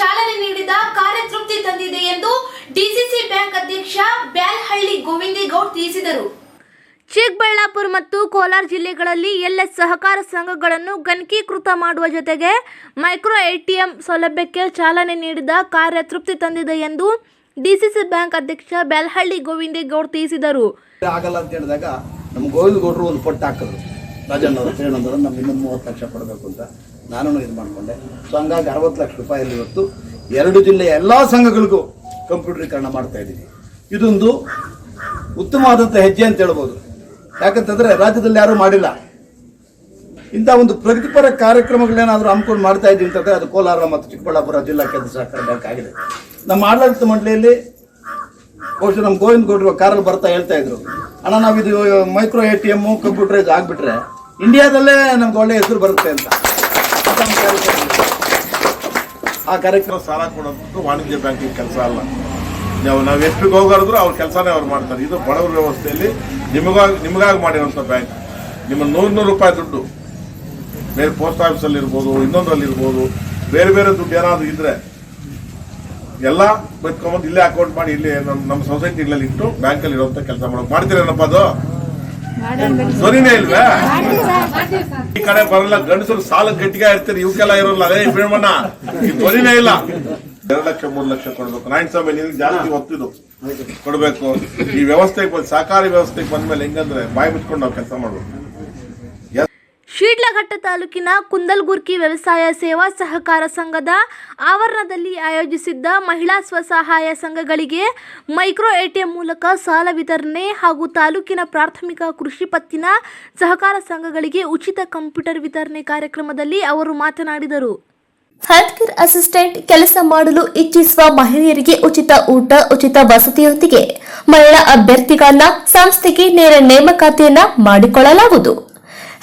ಚಾಲನೆ ನೀಡಿದ ಕಾರ್ಯತೃಪ್ತಿ ತಂದಿದೆ ಎಂದು ಡಿಸಿಸಿ ಬ್ಯಾಂಕ್ ಅಧ್ಯಕ್ಷ ಬ್ಯಾಲ್ಹಳ್ಳಿ ಗೋವಿಂದೇಗೌಡ್ ತಿಳಿಸಿದರು. ಚಿಕ್ಕಬಳ್ಳಾಪುರ ಮತ್ತು ಕೋಲಾರ ಜಿಲ್ಲೆಗಳಲ್ಲಿ ಎಲ್ಲ ಸಹಕಾರ ಸಂಘಗಳನ್ನು ಗಣಕೀಕೃತ ಮಾಡುವ ಜೊತೆಗೆ ಮೈಕ್ರೋ ಎಟಿಎಂ ಸೌಲಭ್ಯಕ್ಕೆ ಚಾಲನೆ ನೀಡಿದ ಕಾರ್ಯ ತೃಪ್ತಿ ತಂದಿದೆ ಎಂದು ಡಿಸಿಸಿ ಬ್ಯಾಂಕ್ ಅಧ್ಯಕ್ಷ ಬೆಲ್ಹಳ್ಳಿ ಗೋವಿಂದೇಗೌಡ ತಿಳಿಸಿದರು. ಆಗಲ್ಲ ಅಂತ ಹೇಳಿದಾಗ ನಮ್ಮ ಗೋವಿಂದ ಗೌಡರು ಒಂದು ಪಟ್ಟು ಹಾಕಿದ್ರು. ರಾಜಣ್ಣ ನಮ್ಮ ಇನ್ನೊಂದು ಮೂವತ್ತು ಲಕ್ಷ ಕೊಡಬೇಕು ಅಂತ. ನಾನು ಇದು ಮಾಡಿಕೊಂಡೆ. ಸೊ ಹಂಗಾಗಿ ಅರವತ್ತು ಲಕ್ಷ ರೂಪಾಯಲ್ಲಿ ಇವತ್ತು ಎರಡು ಜಿಲ್ಲೆಯ ಎಲ್ಲ ಸಂಘಗಳಿಗೂ ಕಂಪ್ಯೂಟರೀಕರಣ ಮಾಡ್ತಾ ಇದ್ದೀನಿ. ಇದೊಂದು ಉತ್ತಮವಾದಂಥ ಹೆಜ್ಜೆ ಅಂತ ಹೇಳ್ಬೋದು. ಯಾಕಂತಂದರೆ ರಾಜ್ಯದಲ್ಲಿ ಯಾರೂ ಮಾಡಿಲ್ಲ. ಇಂಥ ಒಂದು ಪ್ರಗತಿಪರ ಕಾರ್ಯಕ್ರಮಗಳೇನಾದರೂ ಹಮ್ಮಿಕೊಂಡು ಮಾಡ್ತಾ ಇದ್ದೀವಿ ಅಂತಂದ್ರೆ ಅದು ಕೋಲಾರ ಮತ್ತು ಚಿಕ್ಕಬಳ್ಳಾಪುರ ಜಿಲ್ಲಾ ಕೇಂದ್ರ ಸಹಕಾರ ಬ್ಯಾಂಕ್ ಆಗಿದೆ. ನಮ್ಮ ಆಡಳಿತ ಮಂಡಳಿಯಲ್ಲಿ ಬಹುಶಃ ನಮ್ಮ ಗೋವಿಂದ ಗೌಡರು ಕಾರಲ್ಲಿ ಬರ್ತಾ ಹೇಳ್ತಾ ಇದ್ರು. ಅಣ್ಣ ನಾವು ಇದು micro A T M, computerise ಆಗಿಬಿಟ್ರೆ ಇಂಡಿಯಾದಲ್ಲೇ ನಮ್ಗೆ ಒಳ್ಳೆ ಹೆಸರು ಬರುತ್ತೆ ಅಂತ. ಆ ಕಾರ್ಯಕ್ರಮ ಸಾಲ ಕೊಡೋದು ವಾಣಿಜ್ಯ ಬ್ಯಾಂಕಿನ ಕೆಲಸ ಅಲ್ಲ. ನಾವು ನಾವು ಎಷ್ಟು ಹೋಗಾಡಿದ್ರು ಅವ್ರ ಕೆಲಸನೇ ಅವ್ರು ಮಾಡ್ತಾರೆ. ಇದು ಬಡವರ ವ್ಯವಸ್ಥೆಯಲ್ಲಿ ನಿಮಗಾಗಿ ನಿಮಗಾಗಿ ಮಾಡಿರೋಂಥ ಬ್ಯಾಂಕ್. ನಿಮ್ಮ ನೂರು ನೂರು ರೂಪಾಯಿ ದುಡ್ಡು. ಬೇರೆ ಪೋಸ್ಟ್ ಆಫೀಸಲ್ಲಿ ಇರ್ಬೋದು, ಇನ್ನೊಂದರಲ್ಲಿ ಇರ್ಬೋದು, ಬೇರೆ ಬೇರೆ ದುಡ್ಡು ಏನಾದರೂ ಇದ್ದರೆ ಎಲ್ಲ ಬೈತ್ಕೊಂಬಂದು ಇಲ್ಲೇ ಅಕೌಂಟ್ ಮಾಡಿ ಇಲ್ಲಿ ನಮ್ಮ ನಮ್ಮ ಸೊಸೈಟಿಗಳಲ್ಲಿ ಇಟ್ಟು ಬ್ಯಾಂಕಲ್ಲಿ ಇರುವಂಥ ಕೆಲಸ ಮಾಡೋದು ಮಾಡ್ತೀರೇನಪ್ಪ ಅದು? ಧ್ವನಿನೇ ಇಲ್ವೇ? ಈ ಕಡೆ ಬರಲ್ಲ, ಗಂಡಸರು ಸಾಲ ಗಟ್ಟಿಗೆ ಇರ್ತೀರಿ ಇವಕ್ಕೆಲ್ಲ ಇರೋಲ್ಲ ಅದೇ ಭೀಮಣ್ಣ ಈ ಇಲ್ಲ. ಎರಡು ಲಕ್ಷ ಮೂರು ಲಕ್ಷ ಕೊಡ್ಬೇಕು. ನಾರಾಯಣ ಸ್ವಾಮಿ ನಿನ್ಗೆ ಜಾಸ್ತಿ ಒತ್ತಿದು ಕೊಡ್ಬೇಕು. ಈ ವ್ಯವಸ್ಥೆಗೆ ಬಂದ್ ಸಹಕಾರಿ ವ್ಯವಸ್ಥೆಗೆ ಬಂದ್ಮೇಲೆ ಹೆಂಗಂದ್ರೆ ಬಾಯಿ ಮುಚ್ಕೊಂಡು ನಾವು ಕೆಲಸ ಮಾಡ್ಬೇಕು. ಶಿಡ್ಲಘಟ್ಟ ತಾಲೂಕಿನ ಕುಂದಲ್ಗುರ್ಕಿ ವ್ಯವಸಾಯ ಸೇವಾ ಸಹಕಾರ ಸಂಘದ ಆವರಣದಲ್ಲಿ ಆಯೋಜಿಸಿದ್ದ ಮಹಿಳಾ ಸ್ವಸಹಾಯ ಸಂಘಗಳಿಗೆ ಮೈಕ್ರೋ ಎಟಿಎಂ ಮೂಲಕ ಸಾಲ ವಿತರಣೆ ಹಾಗೂ ತಾಲೂಕಿನ ಪ್ರಾಥಮಿಕ ಕೃಷಿ ಪತ್ತಿನ ಸಹಕಾರ ಸಂಘಗಳಿಗೆ ಉಚಿತ ಕಂಪ್ಯೂಟರ್ ವಿತರಣೆ ಕಾರ್ಯಕ್ರಮದಲ್ಲಿ ಅವರು ಮಾತನಾಡಿದರು. ಹೆಲ್ತ್ ಕೇರ್ ಅಸಿಸ್ಟೆಂಟ್ ಕೆಲಸ ಮಾಡಲು ಇಚ್ಛಿಸುವ ಮಹಿಳೆಯರಿಗೆ ಉಚಿತ ಊಟ, ಉಚಿತ ವಸತಿಯೊಂದಿಗೆ ಮಹಿಳಾ ಅಭ್ಯರ್ಥಿಗಳನ್ನ ಸಂಸ್ಥೆಗೆ ನೇರ ನೇಮಕಾತಿಯನ್ನ ಮಾಡಿಕೊಳ್ಳಲಾಗುವುದು.